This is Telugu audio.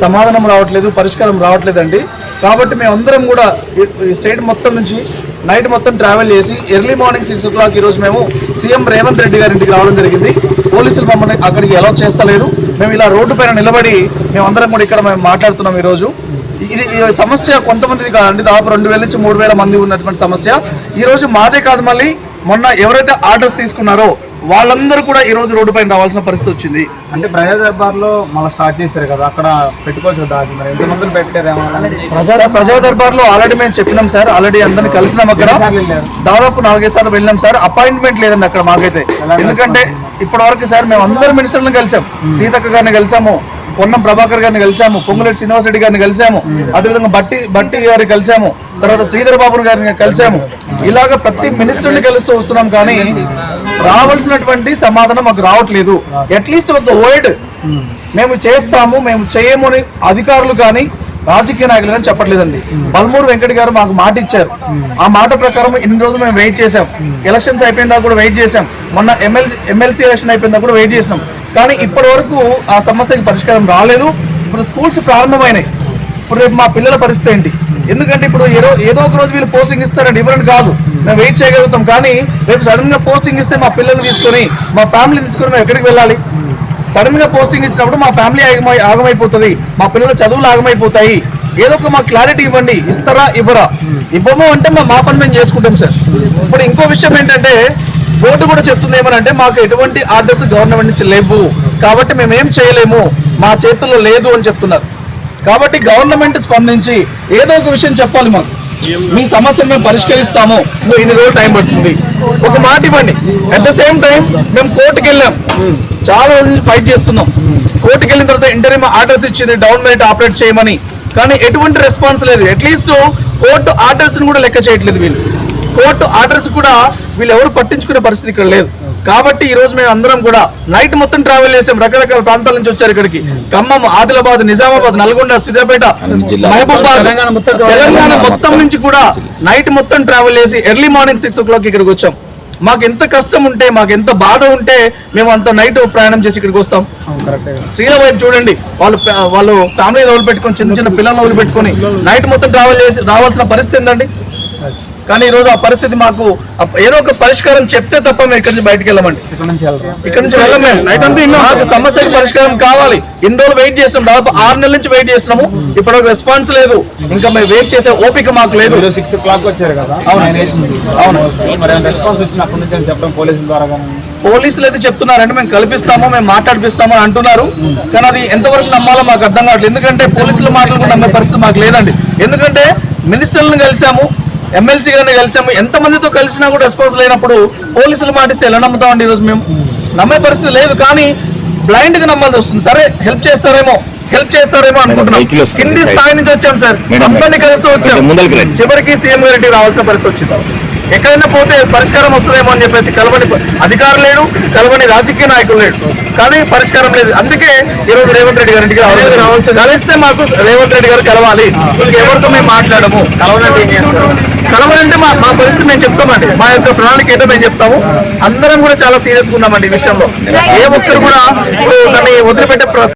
సమాధానం రావట్లేదు పరిష్కారం రావట్లేదండి. కాబట్టి మేమందరం కూడా ఈ- స్టేట్ మొత్తం నుంచి నైట్ మొత్తం ట్రావెల్ చేసి early morning six o'clock ఈరోజు మేము సీఎం రేవంత్ రెడ్డి గారి ఇంటికి రావడం జరిగింది. పోలీసులు మమ్మల్ని అక్కడికి ఎలా చేస్తలేదు. మేము ఇలా రోడ్డు పైన నిలబడి మేమందరం కూడా ఇక్కడ మేము మాట్లాడుతున్నాం ఈరోజు. ఇది ఈ సమస్య కొంతమందిది కాదండి. దాదాపు రెండు వేల నుంచి మూడు వేల మంది ఉన్నటువంటి సమస్య. ఈరోజు మాదే కాదు మళ్ళీ మొన్న ఎవరైతే ఆర్డర్స్ తీసుకున్నారో వాళ్ళందరూ కూడా ఈ రోజు రోడ్డు పైన రావాల్సిన పరిస్థితి వచ్చింది. అంటే ప్రజా దర్బార్లో మళ్ళీ స్టార్ట్ చేశారు కదా అక్కడ పెట్టుకోవచ్చు మరి? ఎంత పెట్టారేమో ప్రజా ప్రజా దర్బార్లో ఆల్రెడీ మేము చెప్పినాం సార్ ఆల్రెడీ అందరిని కలిసినాం అక్కడ? దాదాపు నాలుగైదు సార్లు వెళ్ళాం సార్. అపాయింట్మెంట్ లేదండి అక్కడ మాకైతే. ఎందుకంటే ఇప్పటి వరకు సార్ మేము అందరు మినిస్టర్లను కలిసాం. సీతక్క గారిని కలిసాము పొన్నం ప్రభాకర్ గారిని కలిసాము పొంగులేటి శ్రీనివాస్ రెడ్డి గారిని కలిసాము అదేవిధంగా బట్టి బట్టి గారిని కలిసాము తర్వాత శ్రీధర్ బాబు గారిని కలిసాము. ఇలాగ ప్రతి మినిస్టర్ని కలుస్తూ వస్తున్నాం కానీ రావాల్సినటువంటి సమాధానం మాకు రావట్లేదు. అట్లీస్ట్ ఒక వర్డ్ మేము. చేస్తాము మేము చేయము అని అధికారులు కానీ రాజకీయ నాయకులు కానీ చెప్పట్లేదండి. బల్మూరు వెంకట గారు మాకు మాట ఇచ్చారు. ఆ మాట ప్రకారం ఇన్ని రోజులు మేము వెయిట్ చేసాం ఎలక్షన్స్ అయిపోయిందా కూడా వెయిట్ చేసాం మొన్న ఎమ్మెల్సీ ఎమ్మెల్సీ ఎలక్షన్ అయిపోయిందా కూడా వెయిట్ చేసినాం. కానీ ఇప్పటి వరకు ఆ సమస్యకి పరిష్కారం రాలేదు. ఇప్పుడు స్కూల్స్ ప్రారంభమైనాయి. ఇప్పుడు రేపు మా పిల్లల పరిస్థితి ఏంటి? ఎందుకంటే ఇప్పుడు ఏదో ఏదో ఒక రోజు వీళ్ళు పోస్టింగ్ ఇస్తారండి ఇవ్వడం కాదు. మేము వెయిట్ చేయగలుగుతాం. కానీ రేపు సడన్గా పోస్టింగ్ ఇస్తే మా పిల్లల్ని తీసుకొని మా ఫ్యామిలీని తీసుకొని మేము ఎక్కడికి వెళ్ళాలి? సడన్గా పోస్టింగ్ ఇచ్చినప్పుడు మా ఫ్యామిలీ ఆగమై ఆగమైపోతుంది. మా పిల్లల చదువులు ఆగమైపోతాయి. ఏదో ఒక మా క్లారిటీ ఇవ్వండి. ఇస్తారా ఇవ్వరా? ఇవ్వము అంటే మా మా పని మేము చేసుకుంటాం సార్. ఇప్పుడు ఇంకో విషయం ఏంటంటే బోర్డు కూడా చెప్తుంది ఏమనంటే మాకు ఎటువంటి ఆర్డర్స్ గవర్నమెంట్ నుంచి లేవు. కాబట్టి మేము ఏం చేయలేము. మా చేతుల్లో లేదు అని చెప్తున్నారు. కాబట్టి గవర్నమెంట్ స్పందించి ఏదో ఒక విషయం చెప్పాలి మాకు. మీ సమస్యను మేము పరిష్కరిస్తాము. ఇన్ని రోజులు టైం పడుతుంది. ఒక మాట ఇవ్వండి. అట్ ద సేమ్ టైం మేము కోర్టుకి వెళ్ళాం. చాలా రోజులు నుంచి ఫైట్ చేస్తున్నాం. కోర్టుకి వెళ్ళిన తర్వాత ఇంటర్వ్యూ ఆర్డర్స్ ఇచ్చింది డౌన్ మైట్ ఆపరేట్ చేయమని. కానీ ఎటువంటి రెస్పాన్స్ లేదు. అట్లీస్ట్ కోర్టు ఆర్డర్స్ కూడా లెక్క చేయట్లేదు వీళ్ళు. కోర్టు ఆర్డర్స్ కూడా వీళ్ళు ఎవరు పట్టించుకునే పరిస్థితి ఇక్కడ లేదు. కాబట్టి ఈ రోజు మేము అందరం కూడా నైట్ మొత్తం ట్రావెల్ చేసాం రకరకాల ప్రాంతాల నుంచి వచ్చారు ఇక్కడికి. ఖమ్మం ఆదిలాబాద్ నిజామాబాద్ నల్గొండ సిద్దిపేట మహబూబాద్ తెలంగాణ మొత్తం తెలంగాణ మొత్తం నుంచి కూడా నైట్ మొత్తం ట్రావెల్ చేసి early morning six o'clock ఇక్కడికి వచ్చాం. మాకు ఎంత కష్టం ఉంటే మాకు ఎంత బాధ ఉంటే మేము అంత నైట్ ప్రయాణం చేసి ఇక్కడికి వస్తాం. కరెక్టే స్త్రీల వైపు చూడండి వాళ్ళు వాళ్ళు ఫ్యామిలీ వదిలిపెట్టుకొని చిన్న చిన్న పిల్లలను వదిలిపెట్టుకొని నైట్ మొత్తం ట్రావెల్ చేసి రావాల్సిన పరిస్థితి ఏంటండి కానీ ఈ రోజు ఆ పరిస్థితి మాకు ఏదో ఒక పరిష్కారం చెప్తే తప్ప మేము ఇక్కడి నుంచి బయటకు వెళ్ళమండి. ఇక్కడ నుంచి వెళ్తాం ఇక్కడ నుంచి వెళ్ళం మేము. మాకు సమస్యకి పరిష్కారం కావాలి. ఇన్ని రోజులు వెయిట్ చేస్తున్నాం. దాదాపు ఆరు నెలల నుంచి వెయిట్ చేస్తున్నాము. ఇప్పుడు రెస్పాన్స్ లేదు. ఇంకా మేము వెయిట్ చేసే ఓపిక మాకు లేదు. సిక్స్ ఓ క్లాక్ వచ్చారు కదా? అవును. పోలీసుల ద్వారా కానీ? పోలీసులు అయితే చెప్తున్నారంటే మేము కల్పిస్తాము మేము మాట్లాడిపిస్తాము అని అంటున్నారు. కానీ అది ఎంతవరకు నమ్మాలో మాకు అర్థం కావట్లేదు. ఎందుకంటే పోలీసుల మాటలు కూడా నమ్మే పరిస్థితి మాకు లేదండి. ఎందుకంటే మినిస్టర్లను కలిసాము. ఎమ్మెల్సీ గారిని కలిసాము. ఎంత మందితో కలిసినా కూడా రెస్పాన్స్ లేనప్పుడు పోలీసులు మాటిస్తే ఎలా నమ్ముతామండి ఈరోజు మేము? నమ్మే పరిస్థితి లేదు కానీ బ్లైండ్గా నమ్మాల్సి వస్తుంది. సరే హెల్ప్ చేస్తారేమో? హెల్ప్ చేస్తారేమో అనుకుంటున్నాం. కింది స్థాయి నుంచి వచ్చాం సార్. కంపెనీ కలిసి వచ్చాం. చివరికి సీఎం గారికి రావాల్సిన పరిస్థితి వచ్చింది. ఎక్కడైనా పోతే పరిష్కారం వస్తుందేమో అని చెప్పేసి కలవని అధికారులు లేడు కలవని రాజకీయ నాయకులు లేడు కానీ పరిష్కారం లేదు. అందుకే ఈ రోజు రేవంత్ రెడ్డి గారింటికి రావాలి కలిస్తే మాకు రేవంత్ రెడ్డి గారు కలవాలి. ఎవరితో మేము మాట్లాడము? చేస్తారు? కలవనంటే మా మా పరిస్థితి మేము చెప్తామండి. మా యొక్క ప్రణాళిక ఏంటో మేము చెప్తాము. అందరం కూడా చాలా సీరియస్గా ఉన్నామండి ఈ విషయంలో. ఏ ఒక్కరు కూడా ఇప్పుడు దాన్ని వదిలిపెట్టే